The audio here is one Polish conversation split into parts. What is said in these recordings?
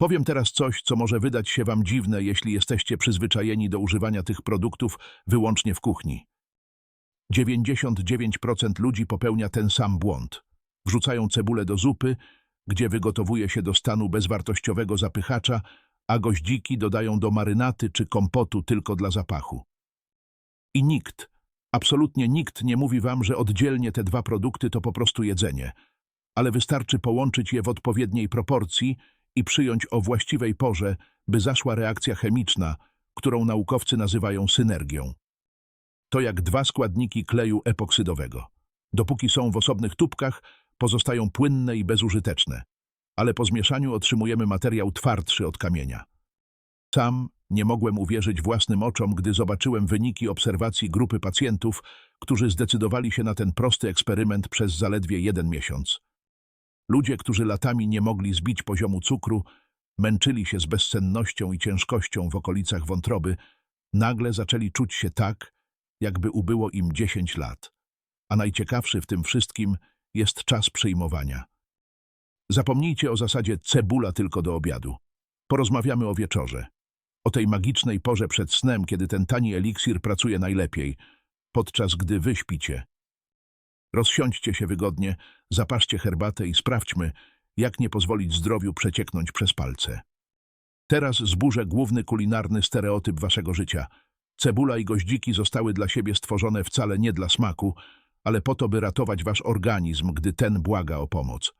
Powiem teraz coś, co może wydać się wam dziwne, jeśli jesteście przyzwyczajeni do używania tych produktów wyłącznie w kuchni. 99% ludzi popełnia ten sam błąd. Wrzucają cebulę do zupy, gdzie wygotowuje się do stanu bezwartościowego zapychacza, a goździki dodają do marynaty czy kompotu tylko dla zapachu. I nikt, absolutnie nikt nie mówi wam, że oddzielnie te dwa produkty to po prostu jedzenie, ale wystarczy połączyć je w odpowiedniej proporcji i przyjąć o właściwej porze, by zaszła reakcja chemiczna, którą naukowcy nazywają synergią. To jak dwa składniki kleju epoksydowego. Dopóki są w osobnych tubkach, pozostają płynne i bezużyteczne, ale po zmieszaniu otrzymujemy materiał twardszy od kamienia. Sam nie mogłem uwierzyć własnym oczom, gdy zobaczyłem wyniki obserwacji grupy pacjentów, którzy zdecydowali się na ten prosty eksperyment przez zaledwie jeden miesiąc. Ludzie, którzy latami nie mogli zbić poziomu cukru, męczyli się z bezsennością i ciężkością w okolicach wątroby, nagle zaczęli czuć się tak, jakby ubyło im 10 lat. A najciekawszy w tym wszystkim jest czas przyjmowania. Zapomnijcie o zasadzie cebula tylko do obiadu. Porozmawiamy o wieczorze. O tej magicznej porze przed snem, kiedy ten tani eliksir pracuje najlepiej, podczas gdy wy śpicie. Rozsiądźcie się wygodnie, zapaszcie herbatę i sprawdźmy, jak nie pozwolić zdrowiu przecieknąć przez palce. Teraz zburzę główny kulinarny stereotyp waszego życia. Cebula i goździki zostały dla siebie stworzone wcale nie dla smaku, ale po to, by ratować wasz organizm, gdy ten błaga o pomoc.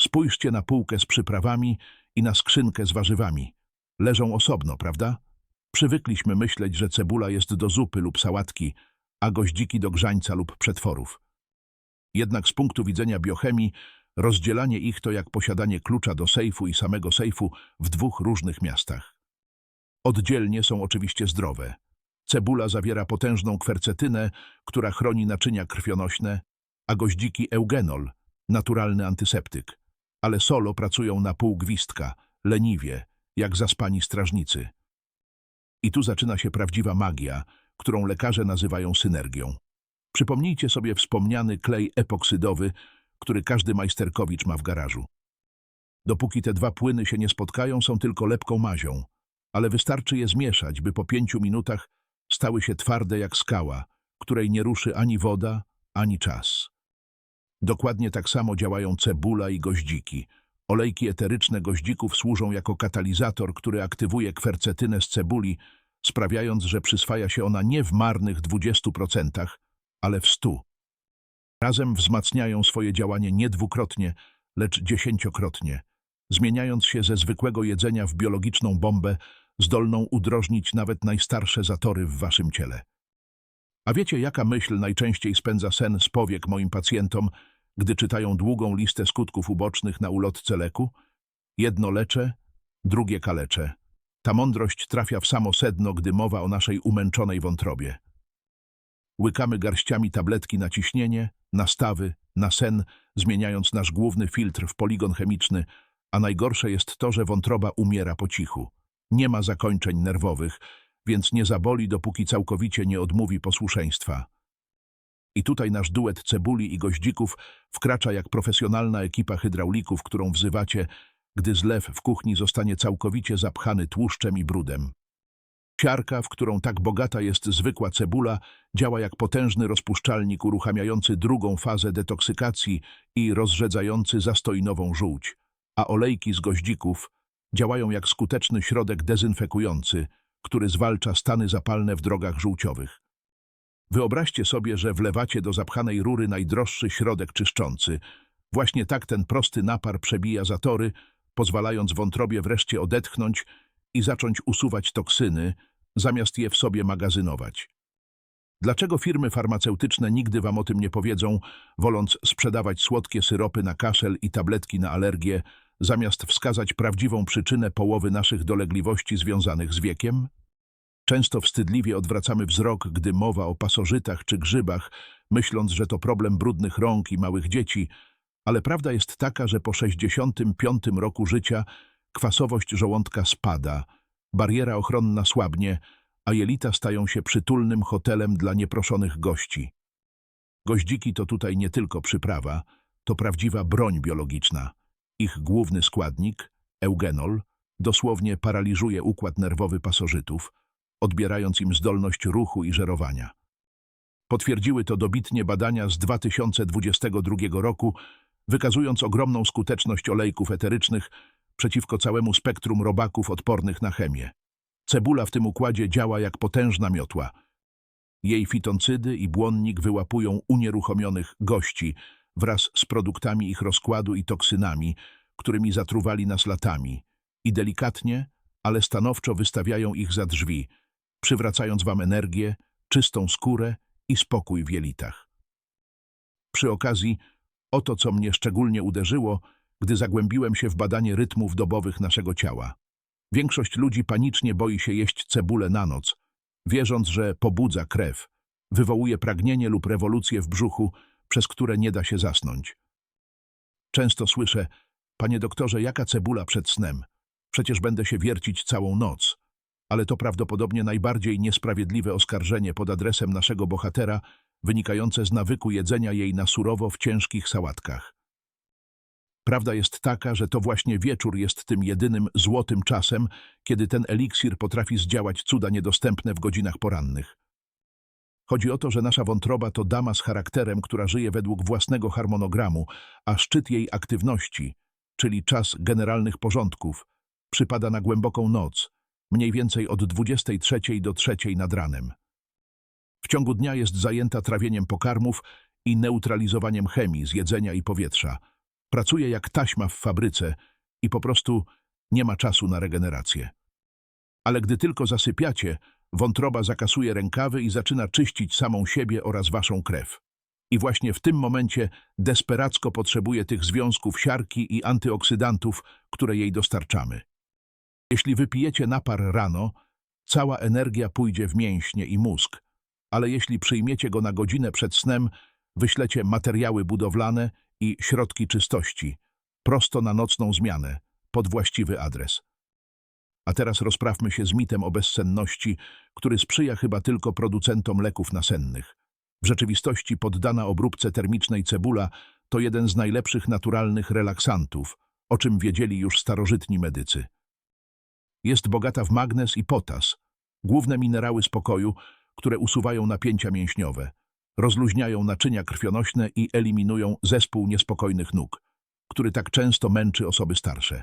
Spójrzcie na półkę z przyprawami i na skrzynkę z warzywami. Leżą osobno, prawda? Przywykliśmy myśleć, że cebula jest do zupy lub sałatki, a goździki do grzańca lub przetworów. Jednak z punktu widzenia biochemii, rozdzielanie ich to jak posiadanie klucza do sejfu i samego sejfu w dwóch różnych miastach. Oddzielnie są oczywiście zdrowe. Cebula zawiera potężną kwercetynę, która chroni naczynia krwionośne, a goździki eugenol, naturalny antyseptyk. Ale solo pracują na pół gwizdka, leniwie, jak zaspani strażnicy. I tu zaczyna się prawdziwa magia, którą lekarze nazywają synergią. Przypomnijcie sobie wspomniany klej epoksydowy, który każdy majsterkowicz ma w garażu. Dopóki te dwa płyny się nie spotkają, są tylko lepką mazią, ale wystarczy je zmieszać, by po pięciu minutach stały się twarde jak skała, której nie ruszy ani woda, ani czas. Dokładnie tak samo działają cebula i goździki. Olejki eteryczne goździków służą jako katalizator, który aktywuje kwercetynę z cebuli, sprawiając, że przyswaja się ona nie w marnych 20%, ale w 100%. Razem wzmacniają swoje działanie nie dwukrotnie, lecz dziesięciokrotnie, zmieniając się ze zwykłego jedzenia w biologiczną bombę, zdolną udrożnić nawet najstarsze zatory w waszym ciele. A wiecie, jaka myśl najczęściej spędza sen z powiek moim pacjentom, gdy czytają długą listę skutków ubocznych na ulotce leku? Jedno lecze, drugie kalecze. Ta mądrość trafia w samo sedno, gdy mowa o naszej umęczonej wątrobie. Łykamy garściami tabletki na ciśnienie, na stawy, na sen, zmieniając nasz główny filtr w poligon chemiczny, a najgorsze jest to, że wątroba umiera po cichu. Nie ma zakończeń nerwowych, więc nie zaboli, dopóki całkowicie nie odmówi posłuszeństwa. I tutaj nasz duet cebuli i goździków wkracza jak profesjonalna ekipa hydraulików, którą wzywacie, gdy zlew w kuchni zostanie całkowicie zapchany tłuszczem i brudem. Siarka, w którą tak bogata jest zwykła cebula, działa jak potężny rozpuszczalnik uruchamiający drugą fazę detoksykacji i rozrzedzający zastojnową żółć, a olejki z goździków działają jak skuteczny środek dezynfekujący, który zwalcza stany zapalne w drogach żółciowych. Wyobraźcie sobie, że wlewacie do zapchanej rury najdroższy środek czyszczący. Właśnie tak ten prosty napar przebija zatory, pozwalając wątrobie wreszcie odetchnąć i zacząć usuwać toksyny, zamiast je w sobie magazynować. Dlaczego firmy farmaceutyczne nigdy wam o tym nie powiedzą, woląc sprzedawać słodkie syropy na kaszel i tabletki na alergię, zamiast wskazać prawdziwą przyczynę połowy naszych dolegliwości związanych z wiekiem? Często wstydliwie odwracamy wzrok, gdy mowa o pasożytach czy grzybach, myśląc, że to problem brudnych rąk i małych dzieci, ale prawda jest taka, że po 65 roku życia kwasowość żołądka spada, bariera ochronna słabnie, a jelita stają się przytulnym hotelem dla nieproszonych gości. Goździki to tutaj nie tylko przyprawa, to prawdziwa broń biologiczna. Ich główny składnik, eugenol, dosłownie paraliżuje układ nerwowy pasożytów, odbierając im zdolność ruchu i żerowania. Potwierdziły to dobitnie badania z 2022 roku, wykazując ogromną skuteczność olejków eterycznych przeciwko całemu spektrum robaków odpornych na chemię. Cebula w tym układzie działa jak potężna miotła. Jej fitoncydy i błonnik wyłapują unieruchomionych gości wraz z produktami ich rozkładu i toksynami, którymi zatruwali nas latami, i delikatnie, ale stanowczo wystawiają ich za drzwi, przywracając wam energię, czystą skórę i spokój w jelitach. Przy okazji, oto co mnie szczególnie uderzyło, gdy zagłębiłem się w badanie rytmów dobowych naszego ciała. Większość ludzi panicznie boi się jeść cebulę na noc, wierząc, że pobudza krew, wywołuje pragnienie lub rewolucję w brzuchu, przez które nie da się zasnąć. Często słyszę, panie doktorze, jaka cebula przed snem? Przecież będę się wiercić całą noc. Ale to prawdopodobnie najbardziej niesprawiedliwe oskarżenie pod adresem naszego bohatera, wynikające z nawyku jedzenia jej na surowo w ciężkich sałatkach. Prawda jest taka, że to właśnie wieczór jest tym jedynym złotym czasem, kiedy ten eliksir potrafi zdziałać cuda niedostępne w godzinach porannych. Chodzi o to, że nasza wątroba to dama z charakterem, która żyje według własnego harmonogramu, a szczyt jej aktywności, czyli czas generalnych porządków, przypada na głęboką noc, mniej więcej od 23 do 3 nad ranem. W ciągu dnia jest zajęta trawieniem pokarmów i neutralizowaniem chemii z jedzenia i powietrza. Pracuje jak taśma w fabryce i po prostu nie ma czasu na regenerację. Ale gdy tylko zasypiacie, wątroba zakasuje rękawy i zaczyna czyścić samą siebie oraz waszą krew. I właśnie w tym momencie desperacko potrzebuje tych związków siarki i antyoksydantów, które jej dostarczamy. Jeśli wypijecie napar rano, cała energia pójdzie w mięśnie i mózg, ale jeśli przyjmiecie go na godzinę przed snem, wyślecie materiały budowlane i środki czystości, prosto na nocną zmianę, pod właściwy adres. A teraz rozprawmy się z mitem o bezsenności, który sprzyja chyba tylko producentom leków nasennych. W rzeczywistości poddana obróbce termicznej cebula to jeden z najlepszych naturalnych relaksantów, o czym wiedzieli już starożytni medycy. Jest bogata w magnez i potas, główne minerały spokoju, które usuwają napięcia mięśniowe, rozluźniają naczynia krwionośne i eliminują zespół niespokojnych nóg, który tak często męczy osoby starsze.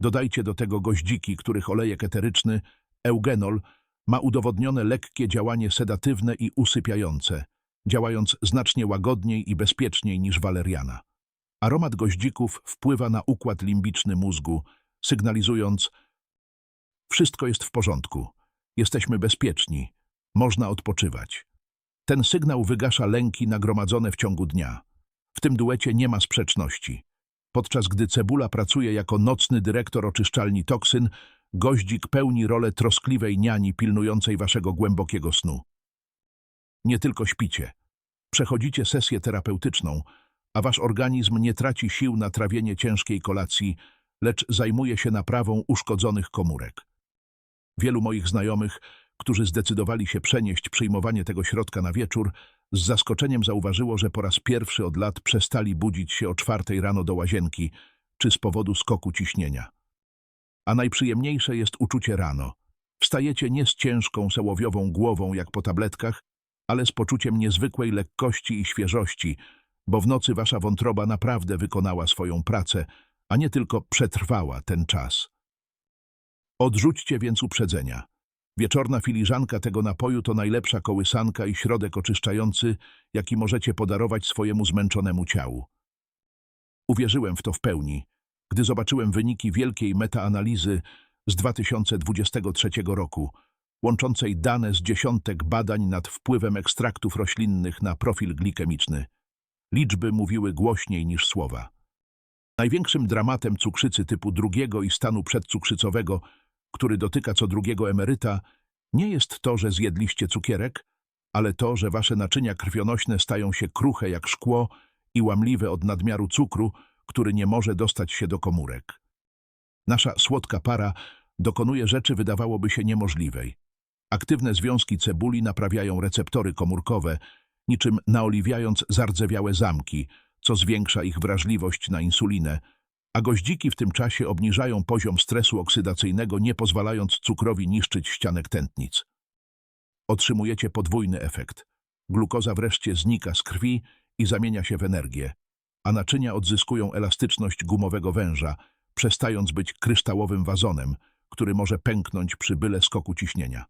Dodajcie do tego goździki, których olejek eteryczny, eugenol, ma udowodnione lekkie działanie sedatywne i usypiające, działając znacznie łagodniej i bezpieczniej niż waleriana. Aromat goździków wpływa na układ limbiczny mózgu, sygnalizując wszystko jest w porządku, jesteśmy bezpieczni, można odpoczywać. Ten sygnał wygasza lęki nagromadzone w ciągu dnia. W tym duecie nie ma sprzeczności. Podczas gdy cebula pracuje jako nocny dyrektor oczyszczalni toksyn, goździk pełni rolę troskliwej niani pilnującej waszego głębokiego snu. Nie tylko śpicie. Przechodzicie sesję terapeutyczną, a wasz organizm nie traci sił na trawienie ciężkiej kolacji, lecz zajmuje się naprawą uszkodzonych komórek. Wielu moich znajomych, którzy zdecydowali się przenieść przyjmowanie tego środka na wieczór, z zaskoczeniem zauważyło, że po raz pierwszy od lat przestali budzić się o czwartej rano do łazienki, czy z powodu skoku ciśnienia. A najprzyjemniejsze jest uczucie rano. Wstajecie nie z ciężką, sełowiową głową jak po tabletkach, ale z poczuciem niezwykłej lekkości i świeżości, bo w nocy wasza wątroba naprawdę wykonała swoją pracę, a nie tylko przetrwała ten czas. Odrzućcie więc uprzedzenia. Wieczorna filiżanka tego napoju to najlepsza kołysanka i środek oczyszczający, jaki możecie podarować swojemu zmęczonemu ciału. Uwierzyłem w to w pełni, gdy zobaczyłem wyniki wielkiej metaanalizy z 2023 roku, łączącej dane z dziesiątek badań nad wpływem ekstraktów roślinnych na profil glikemiczny. Liczby mówiły głośniej niż słowa. Największym dramatem cukrzycy typu drugiego i stanu przedcukrzycowego, który dotyka co drugiego emeryta, nie jest to, że zjedliście cukierek, ale to, że wasze naczynia krwionośne stają się kruche jak szkło i łamliwe od nadmiaru cukru, który nie może dostać się do komórek. Nasza słodka para dokonuje rzeczy wydawałoby się niemożliwej. Aktywne związki cebuli naprawiają receptory komórkowe, niczym naoliwiając zardzewiałe zamki, co zwiększa ich wrażliwość na insulinę, A goździki w tym czasie obniżają poziom stresu oksydacyjnego, nie pozwalając cukrowi niszczyć ścianek tętnic. Otrzymujecie podwójny efekt. Glukoza wreszcie znika z krwi i zamienia się w energię, a naczynia odzyskują elastyczność gumowego węża, przestając być kryształowym wazonem, który może pęknąć przy byle skoku ciśnienia.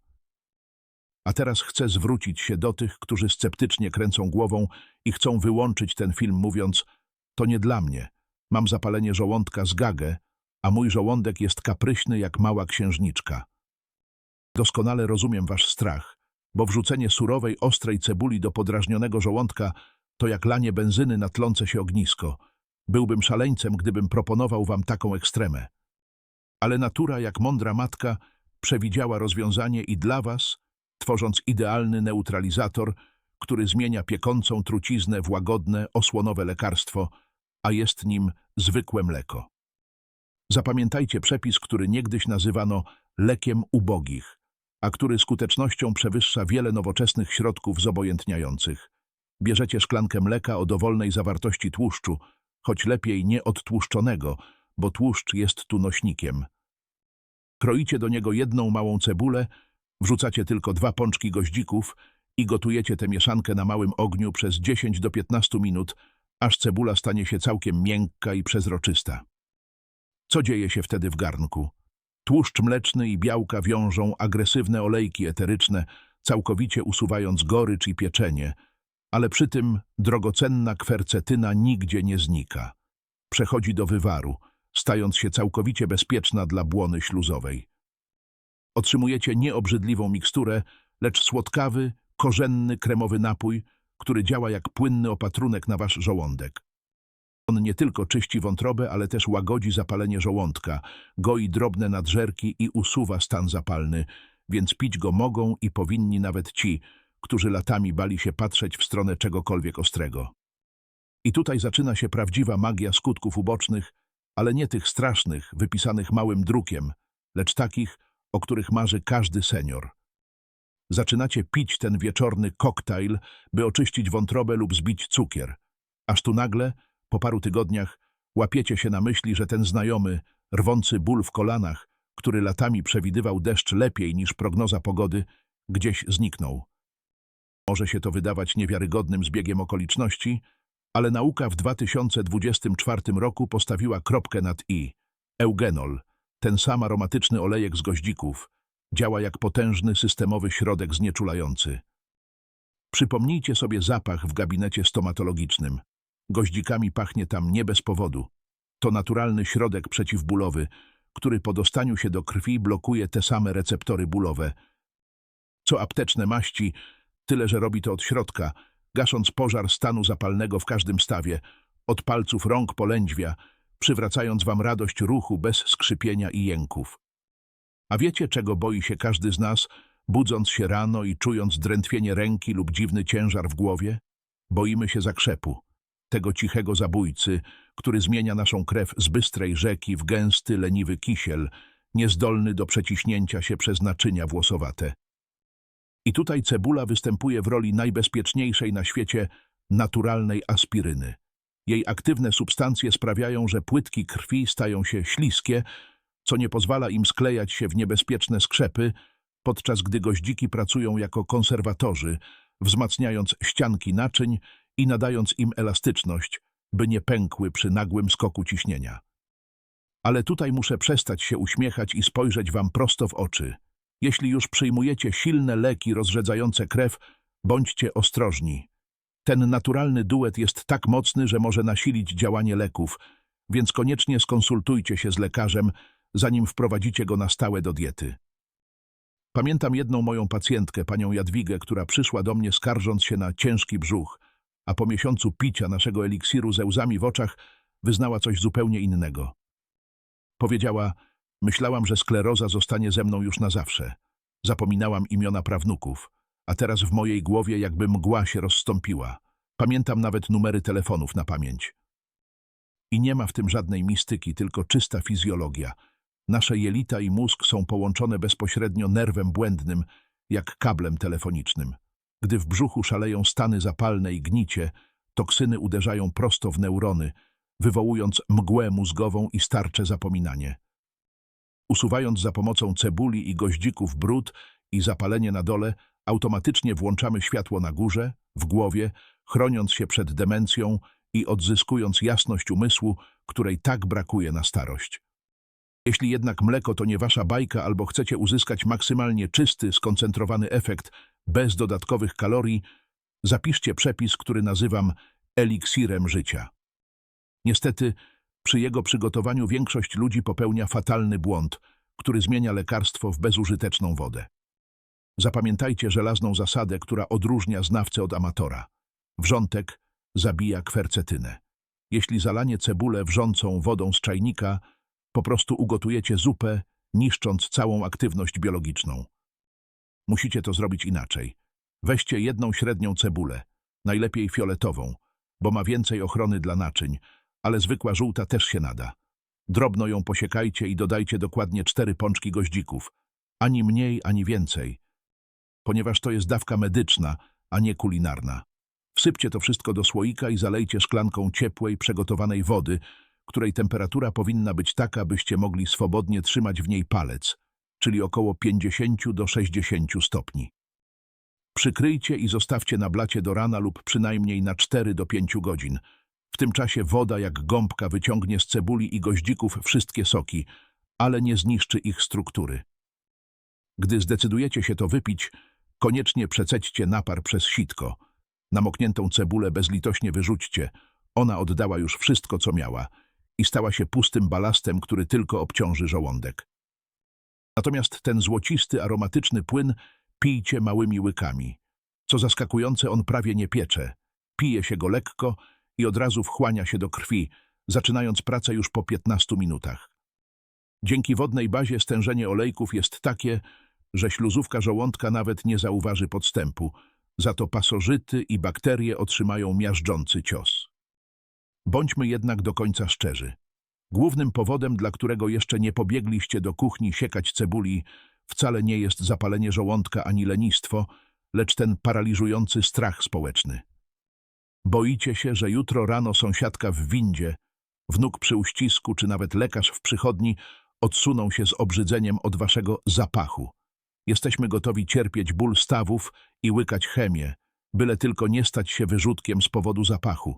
A teraz chcę zwrócić się do tych, którzy sceptycznie kręcą głową i chcą wyłączyć ten film, mówiąc: To nie dla mnie. Mam zapalenie żołądka z gagę, a mój żołądek jest kapryśny jak mała księżniczka. Doskonale rozumiem wasz strach, bo wrzucenie surowej, ostrej cebuli do podrażnionego żołądka to jak lanie benzyny na tlące się ognisko. Byłbym szaleńcem, gdybym proponował wam taką ekstremę. Ale natura, jak mądra matka, przewidziała rozwiązanie i dla was, tworząc idealny neutralizator, który zmienia piekącą truciznę w łagodne, osłonowe lekarstwo, a jest nim zwykłe mleko. Zapamiętajcie przepis, który niegdyś nazywano lekiem ubogich, a który skutecznością przewyższa wiele nowoczesnych środków zobojętniających. Bierzecie szklankę mleka o dowolnej zawartości tłuszczu, choć lepiej nie odtłuszczonego, bo tłuszcz jest tu nośnikiem. Kroicie do niego jedną małą cebulę, wrzucacie tylko dwa pączki goździków i gotujecie tę mieszankę na małym ogniu przez 10 do 15 minut, aż cebula stanie się całkiem miękka i przezroczysta. Co dzieje się wtedy w garnku? Tłuszcz mleczny i białka wiążą agresywne olejki eteryczne, całkowicie usuwając gorycz i pieczenie, ale przy tym drogocenna kwercetyna nigdzie nie znika. Przechodzi do wywaru, stając się całkowicie bezpieczna dla błony śluzowej. Otrzymujecie nieobrzydliwą miksturę, lecz słodkawy, korzenny, kremowy napój, który działa jak płynny opatrunek na wasz żołądek. On nie tylko czyści wątrobę, ale też łagodzi zapalenie żołądka, goi drobne nadżerki i usuwa stan zapalny, więc pić go mogą i powinni nawet ci, którzy latami bali się patrzeć w stronę czegokolwiek ostrego. I tutaj zaczyna się prawdziwa magia skutków ubocznych, ale nie tych strasznych, wypisanych małym drukiem, lecz takich, o których marzy każdy senior. Zaczynacie pić ten wieczorny koktajl, by oczyścić wątrobę lub zbić cukier, aż tu nagle, po paru tygodniach, łapiecie się na myśli, że ten znajomy, rwący ból w kolanach, który latami przewidywał deszcz lepiej niż prognoza pogody, gdzieś zniknął. Może się to wydawać niewiarygodnym zbiegiem okoliczności, ale nauka w 2024 roku postawiła kropkę nad i. Eugenol, ten sam aromatyczny olejek z goździków, działa jak potężny systemowy środek znieczulający. Przypomnijcie sobie zapach w gabinecie stomatologicznym. Goździkami pachnie tam nie bez powodu. To naturalny środek przeciwbólowy, który po dostaniu się do krwi blokuje te same receptory bólowe. Co apteczne maści, tyle że robi to od środka, gasząc pożar stanu zapalnego w każdym stawie, od palców rąk po lędźwia, przywracając wam radość ruchu bez skrzypienia i jęków. A wiecie, czego boi się każdy z nas, budząc się rano i czując drętwienie ręki lub dziwny ciężar w głowie? Boimy się zakrzepu, tego cichego zabójcy, który zmienia naszą krew z bystrej rzeki w gęsty, leniwy kisiel, niezdolny do przeciśnięcia się przez naczynia włosowate. I tutaj cebula występuje w roli najbezpieczniejszej na świecie naturalnej aspiryny. Jej aktywne substancje sprawiają, że płytki krwi stają się śliskie, co nie pozwala im sklejać się w niebezpieczne skrzepy, podczas gdy goździki pracują jako konserwatorzy, wzmacniając ścianki naczyń i nadając im elastyczność, by nie pękły przy nagłym skoku ciśnienia. Ale tutaj muszę przestać się uśmiechać i spojrzeć wam prosto w oczy. Jeśli już przyjmujecie silne leki rozrzedzające krew, bądźcie ostrożni. Ten naturalny duet jest tak mocny, że może nasilić działanie leków, więc koniecznie skonsultujcie się z lekarzem, zanim wprowadzicie go na stałe do diety. Pamiętam jedną moją pacjentkę, panią Jadwigę, która przyszła do mnie skarżąc się na ciężki brzuch, a po miesiącu picia naszego eliksiru ze łzami w oczach wyznała coś zupełnie innego. Powiedziała, myślałam, że skleroza zostanie ze mną już na zawsze. Zapominałam imiona prawnuków, a teraz w mojej głowie jakby mgła się rozstąpiła. Pamiętam nawet numery telefonów na pamięć. I nie ma w tym żadnej mistyki, tylko czysta fizjologia. Nasze jelita i mózg są połączone bezpośrednio nerwem błędnym, jak kablem telefonicznym. Gdy w brzuchu szaleją stany zapalne i gnicie, toksyny uderzają prosto w neurony, wywołując mgłę mózgową i starcze zapominanie. Usuwając za pomocą cebuli i goździków brud i zapalenie na dole, automatycznie włączamy światło na górze, w głowie, chroniąc się przed demencją i odzyskując jasność umysłu, której tak brakuje na starość. Jeśli jednak mleko to nie wasza bajka albo chcecie uzyskać maksymalnie czysty, skoncentrowany efekt bez dodatkowych kalorii, zapiszcie przepis, który nazywam eliksirem życia. Niestety, przy jego przygotowaniu większość ludzi popełnia fatalny błąd, który zmienia lekarstwo w bezużyteczną wodę. Zapamiętajcie żelazną zasadę, która odróżnia znawcę od amatora. Wrzątek zabija kwercetynę. Jeśli zalanie cebulę wrzącą wodą z czajnika, po prostu ugotujecie zupę, niszcząc całą aktywność biologiczną. Musicie to zrobić inaczej. Weźcie jedną średnią cebulę, najlepiej fioletową, bo ma więcej ochrony dla naczyń, ale zwykła żółta też się nada. Drobno ją posiekajcie i dodajcie dokładnie cztery pączki goździków, ani mniej, ani więcej, ponieważ to jest dawka medyczna, a nie kulinarna. Wsypcie to wszystko do słoika i zalejcie szklanką ciepłej, przygotowanej wody, której temperatura powinna być taka, byście mogli swobodnie trzymać w niej palec, czyli około 50 do 60 stopni. Przykryjcie i zostawcie na blacie do rana lub przynajmniej na 4 do 5 godzin. W tym czasie woda jak gąbka wyciągnie z cebuli i goździków wszystkie soki, ale nie zniszczy ich struktury. Gdy zdecydujecie się to wypić, koniecznie przecećcie napar przez sitko. Namokniętą cebulę bezlitośnie wyrzućcie, ona oddała już wszystko, co miała i stała się pustym balastem, który tylko obciąży żołądek. Natomiast ten złocisty, aromatyczny płyn pijcie małymi łykami. Co zaskakujące, on prawie nie piecze. Pije się go lekko i od razu wchłania się do krwi, zaczynając pracę już po 15 minutach. Dzięki wodnej bazie stężenie olejków jest takie, że śluzówka żołądka nawet nie zauważy podstępu, za to pasożyty i bakterie otrzymają miażdżący cios. Bądźmy jednak do końca szczerzy. Głównym powodem, dla którego jeszcze nie pobiegliście do kuchni siekać cebuli, wcale nie jest zapalenie żołądka ani lenistwo, lecz ten paraliżujący strach społeczny. Boicie się, że jutro rano sąsiadka w windzie, wnuk przy uścisku czy nawet lekarz w przychodni odsuną się z obrzydzeniem od waszego zapachu. Jesteśmy gotowi cierpieć ból stawów i łykać chemię, byle tylko nie stać się wyrzutkiem z powodu zapachu.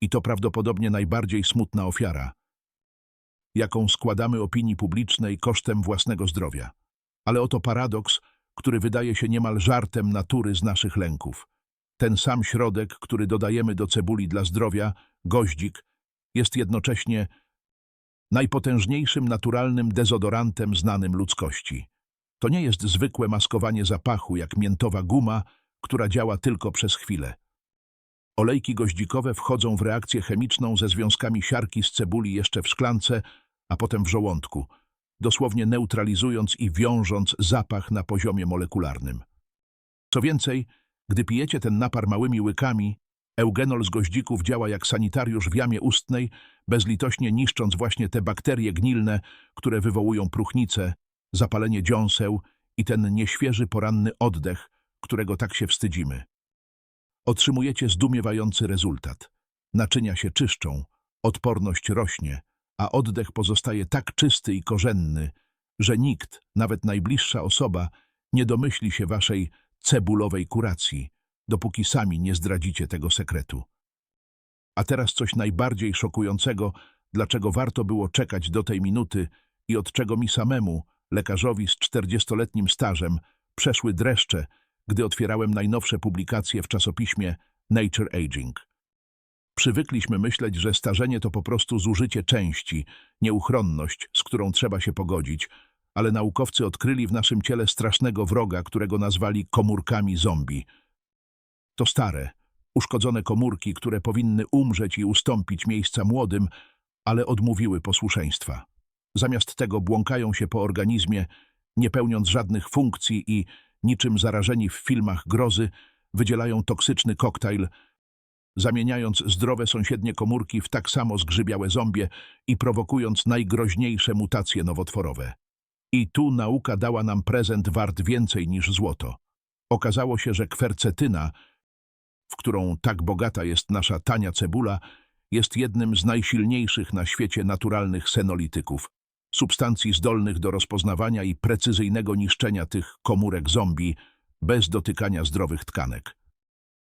I to prawdopodobnie najbardziej smutna ofiara, jaką składamy opinii publicznej kosztem własnego zdrowia. Ale oto paradoks, który wydaje się niemal żartem natury z naszych lęków. Ten sam środek, który dodajemy do cebuli dla zdrowia, goździk, jest jednocześnie najpotężniejszym naturalnym dezodorantem znanym ludzkości. To nie jest zwykłe maskowanie zapachu, jak miętowa guma, która działa tylko przez chwilę. Olejki goździkowe wchodzą w reakcję chemiczną ze związkami siarki z cebuli jeszcze w szklance, a potem w żołądku, dosłownie neutralizując i wiążąc zapach na poziomie molekularnym. Co więcej, gdy pijecie ten napar małymi łykami, eugenol z goździków działa jak sanitariusz w jamie ustnej, bezlitośnie niszcząc właśnie te bakterie gnilne, które wywołują próchnicę, zapalenie dziąseł i ten nieświeży poranny oddech, którego tak się wstydzimy. Otrzymujecie zdumiewający rezultat. Naczynia się czyszczą, odporność rośnie, a oddech pozostaje tak czysty i korzenny, że nikt, nawet najbliższa osoba, nie domyśli się waszej cebulowej kuracji, dopóki sami nie zdradzicie tego sekretu. A teraz coś najbardziej szokującego, dlaczego warto było czekać do tej minuty i od czego mi samemu, lekarzowi z czterdziestoletnim stażem, przeszły dreszcze, gdy otwierałem najnowsze publikacje w czasopiśmie Nature Aging. Przywykliśmy myśleć, że starzenie to po prostu zużycie części, nieuchronność, z którą trzeba się pogodzić, ale naukowcy odkryli w naszym ciele strasznego wroga, którego nazwali komórkami zombie. To stare, uszkodzone komórki, które powinny umrzeć i ustąpić miejsca młodym, ale odmówiły posłuszeństwa. Zamiast tego błąkają się po organizmie, nie pełniąc żadnych funkcji i, niczym zarażeni w filmach grozy, wydzielają toksyczny koktajl, zamieniając zdrowe sąsiednie komórki w tak samo zgrzybiałe zombie i prowokując najgroźniejsze mutacje nowotworowe. I tu nauka dała nam prezent wart więcej niż złoto. Okazało się, że kwercetyna, w którą tak bogata jest nasza tania cebula, jest jednym z najsilniejszych na świecie naturalnych senolityków, substancji zdolnych do rozpoznawania i precyzyjnego niszczenia tych komórek zombie bez dotykania zdrowych tkanek.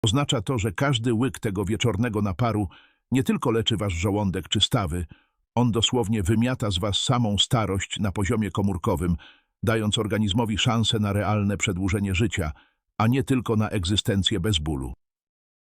Oznacza to, że każdy łyk tego wieczornego naparu nie tylko leczy wasz żołądek czy stawy, on dosłownie wymiata z was samą starość na poziomie komórkowym, dając organizmowi szansę na realne przedłużenie życia, a nie tylko na egzystencję bez bólu.